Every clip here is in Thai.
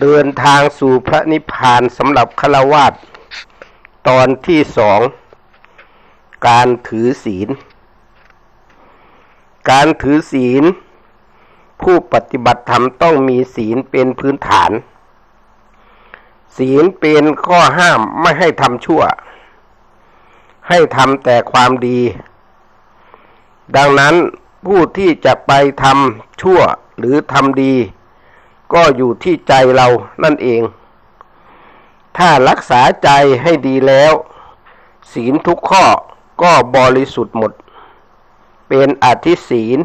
เดินทางสู่พระนิพพานสำหรับฆราวาสตอนที่สอง การถือศีล การถือศีล ผู้ปฏิบัติธรรมต้องมีศีลเป็นพื้นฐาน ศีลเป็นข้อห้ามไม่ให้ทำชั่ว ให้ทำแต่ความดี ดังนั้นผู้ที่จะไปทำชั่วหรือทำดี ก็อยู่ที่ใจเรานั่นเอง ถ้ารักษาใจให้ดีแล้ว ศีลทุกข้อก็บริสุทธิ์หมด เป็นอธิศีล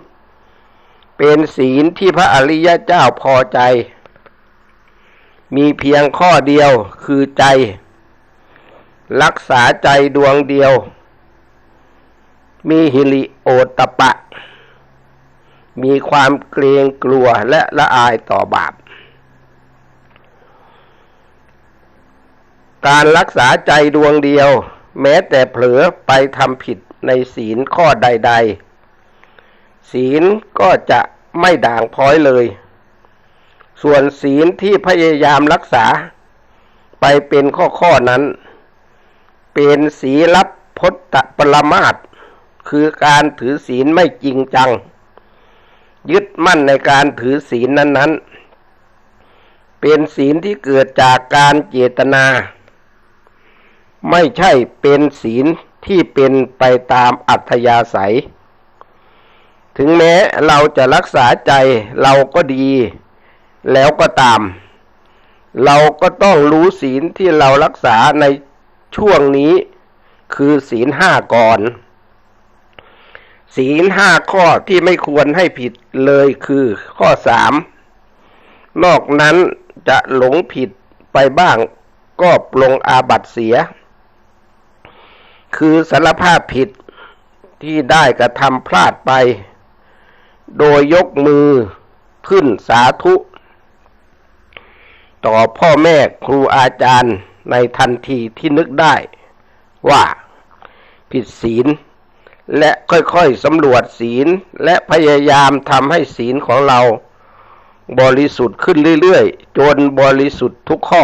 เป็นศีลที่พระอริยเจ้าพอใจ มีเพียงข้อเดียวคือใจ รักษาใจดวงเดียว มีหิริโอตตปะมีความเกรงกลัวและละอายต่อบาป การรักษาใจดวงเดียว แม้แต่เผลอไปทำผิดในศีลข้อใด ๆ ศีลก็จะไม่ด่างพร้อยเลย ส่วนศีลที่พยายามรักษา ไปเป็นข้อๆนั้น เป็นศีลับพจตปรมาตคือการถือศีลไม่จริงจัง ยึดมั่นในการถือศีลนั้น ๆ เป็นศีลที่เกิดจากการเจตนา ไม่ใช่เป็นศีลที่เป็นไปตามอัธยาศัย ถึงแม้เราจะรักษาใจเราก็ดี แล้วก็ตาม เราก็ต้องรู้ศีลที่เรารักษาในช่วงนี้ คือศีลห้าก่อน ศีลห้าข้อที่ไม่ควรให้ผิดเลยคือข้อสามนอกนั้นจะหลงผิดไปบ้างก็ปลงอาบัตเสีย คือสารภาพผิดที่ได้กระทำพลาดไป โดยยกมือขึ้นสาธุ ต่อพ่อแม่ครูอาจารย์ในทันทีที่นึกได้ว่าผิดศีล และค่อยๆสำรวจศีลและพยายามทำให้ศีลของเรา บริสุทธิ์ขึ้นเรื่อยๆ จนบริสุทธิ์ทุกข้อ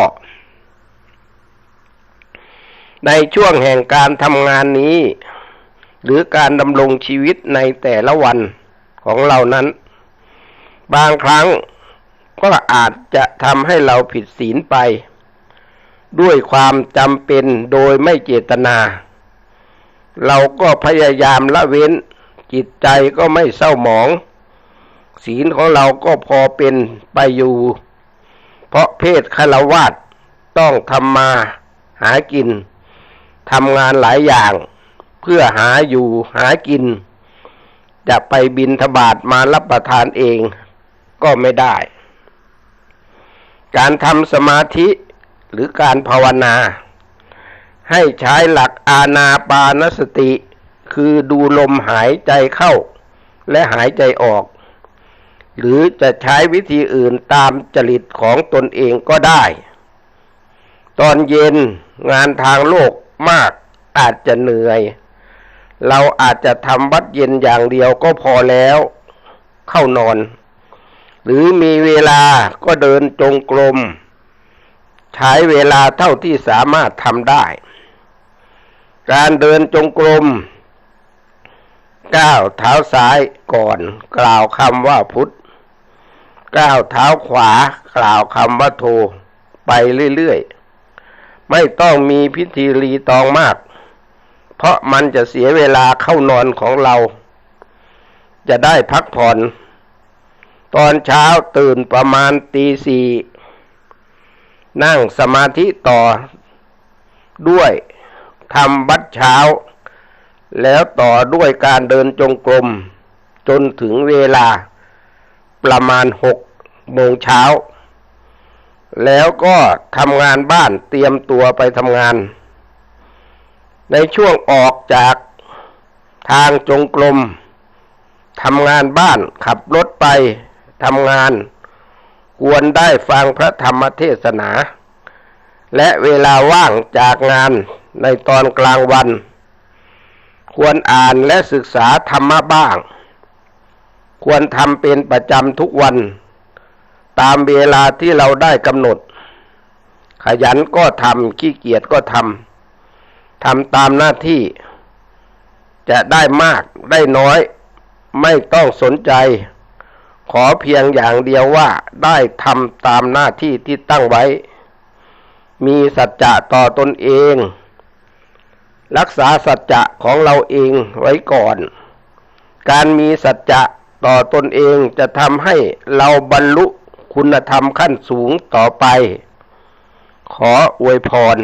ในช่วงแห่งการทำงานนี้ หรือการดำรงชีวิตในแต่ละวันของเรานั้น บางครั้งก็อาจจะทำให้เราผิดศีลไป ด้วยความจำเป็นโดยไม่เจตนา เราก็พยายามละเว้น จิตใจก็ไม่เศร้าหมอง ศีลของเราก็พอเป็นไปอยู่ เพราะเพศคารวาสต้องทำมาหากิน ทำงานหลายอย่าง เพื่อหาอยู่หากิน จะไปบินทบาทมารับประทานเองก็ไม่ได้ การทำสมาธิหรือการภาวนา ให้ใช้หลักอาณาปานสติ คือดูลมหายใจเข้า และหายใจออก หรือจะใช้วิธีอื่นตามจริตของตนเองก็ได้ ตอนเย็นงานทางโลก มาก อาจจะเหนื่อย เราอาจจะทำวัดเย็นอย่างเดียวก็พอแล้ว เข้านอน หรือมีเวลาก็เดินจงกรมใช้เวลาเท่าที่สามารถทำได้ การเดินจงกรมก้าวเท้าซ้ายก่อน กล่าวคำว่าพุทธก้าวเท้าขวากล่าวคำว่าโทไปเรื่อยๆ ไม่ต้องมีพิธีรีตองมาก เพราะมันจะเสียเวลาเข้านอนของเรา จะได้พักผ่อน ตอนเช้าตื่นประมาณตีสี่นั่งสมาธิต่อด้วยทำบัดเช้า แล้วต่อด้วยการเดินจงกรม จนถึงเวลาประมาณหกโมงเช้า แล้วก็ทำงานบ้านเตรียมตัวไปทำงาน ในช่วงออกจากทางจงกรมทำงานบ้านขับรถไปทำงาน ควรได้ฟังพระธรรมเทศนา และเวลาว่างจากงานในตอนกลางวัน ควรอ่านและศึกษาธรรมะบ้าง ควรทำเป็นประจำทุกวัน ตามเวลาที่เราได้กำหนด ขยันก็ทำขี้เกียจก็ทำทำตามหน้าที่ จะได้มากได้น้อย ไม่ต้องสนใจ ขอเพียงอย่างเดียวว่าได้ทำตามหน้าที่ที่ตั้งไว้ มีสัจจะต่อตนเอง รักษาสัจจะของเราเองไว้ก่อน การมีสัจจะต่อตนเองจะทำให้เราบรรลุ คุณธรรมขั้นสูงต่อไป ขออวยพร